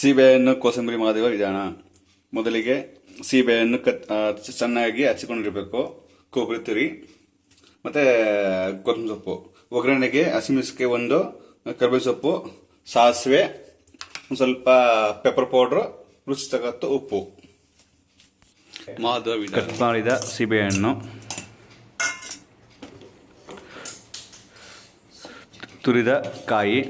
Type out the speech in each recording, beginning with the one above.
ಸೀಬೆಯನ್ನು ಕೋಸಂಬರಿ ಮಾಡುವ ವಿಧಾನ ಮೊದಲಿಗೆ ಸೀಬೆಯನ್ನು ಕತ್ ಚೆನ್ನಾಗಿ ಹಚ್ಚಿಕೊಂಡಿರಬೇಕು ಕೊಬ್ಬರಿ ತುರಿ ಮತ್ತು ಕೊತ್ತಂಬರಿ ಸೊಪ್ಪು. ಒಗ್ಗರಣೆಗೆ ಹಸಿಮೆಣಸಿಗೆ ಒಂದು ಕರಿಬೇವು ಸೊಪ್ಪು ಸಾಸಿವೆ ಒಂದು ಸ್ವಲ್ಪ ಪೆಪ್ಪರ್ ಪೌಡ್ರು ರುಚಿ ತಗತ್ತು ಉಪ್ಪು ಕಟ್ ಮಾಡಿದ ಸೀಬೆಹಣ್ಣು. ತುರಿದ ಕಾಯಿ.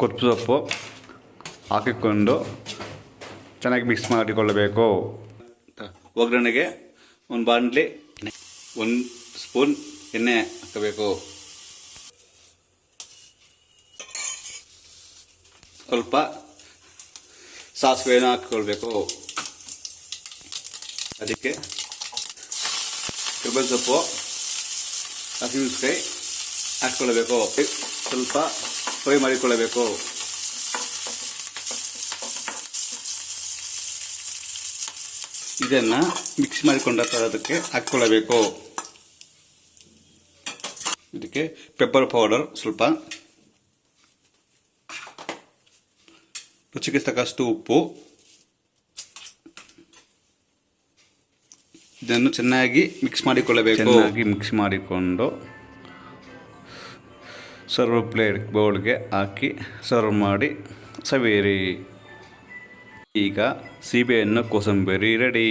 ಕೊತ್ತು ಸೊಪ್ಪು ಹಾಕಿಕೊಂಡು ಚೆನ್ನಾಗಿ ಮಿಕ್ಸ್ ಮಾಡಿಕೊಳ್ಳಬೇಕು. ಒಗ್ಗರಣೆಗೆ ಒಂದು ಬಾಣಲಿ ಒಂದು ಸ್ಪೂನ್ ಎಣ್ಣೆ ಹಾಕಬೇಕು. ಸ್ವಲ್ಪ ಸಾಸಿವೆಯನ್ನು ಹಾಕಿಕೊಳ್ಬೇಕು. ಅದಕ್ಕೆ ಕಬ್ಬಲ್ ಸೊಪ್ಪು ಹಸಿಮೆಣಸಿಕಾಯಿ ಹಾಕ್ಕೊಳ್ಬೇಕು ಸ್ವಲ್ಪ ಫ್ರೈ ಮಾಡಿಕೊಳ್ಳಬೇಕು. ಇದನ್ನ ಮಿಕ್ಸ್ ಮಾಡಿಕೊಂಡ ಅದಕ್ಕೆ ಹಾಕ್ಕೊಳ್ಳಬೇಕು. ಇದಕ್ಕೆ ಪೆಪ್ಪರ್ ಪೌಡರ್ ಸ್ವಲ್ಪ. ರುಚಿಗೆ ತಕ್ಕಷ್ಟು ಉಪ್ಪು. ಇದನ್ನು ಚೆನ್ನಾಗಿ ಮಿಕ್ಸ್ ಮಾಡಿಕೊಳ್ಳಬೇಕು. ಮಿಕ್ಸ್ ಮಾಡಿಕೊಂಡು ಸರ್ವ್ ಪ್ಲೇಟ್ ಬೌಲ್ಗೆ ಹಾಕಿ ಸರ್ವ್ ಮಾಡಿ ಸವಿಯಿರಿ ಈಗ ಸೀಬೆಯನ್ನು ಕೋಸಂಬರಿ ರೆಡಿ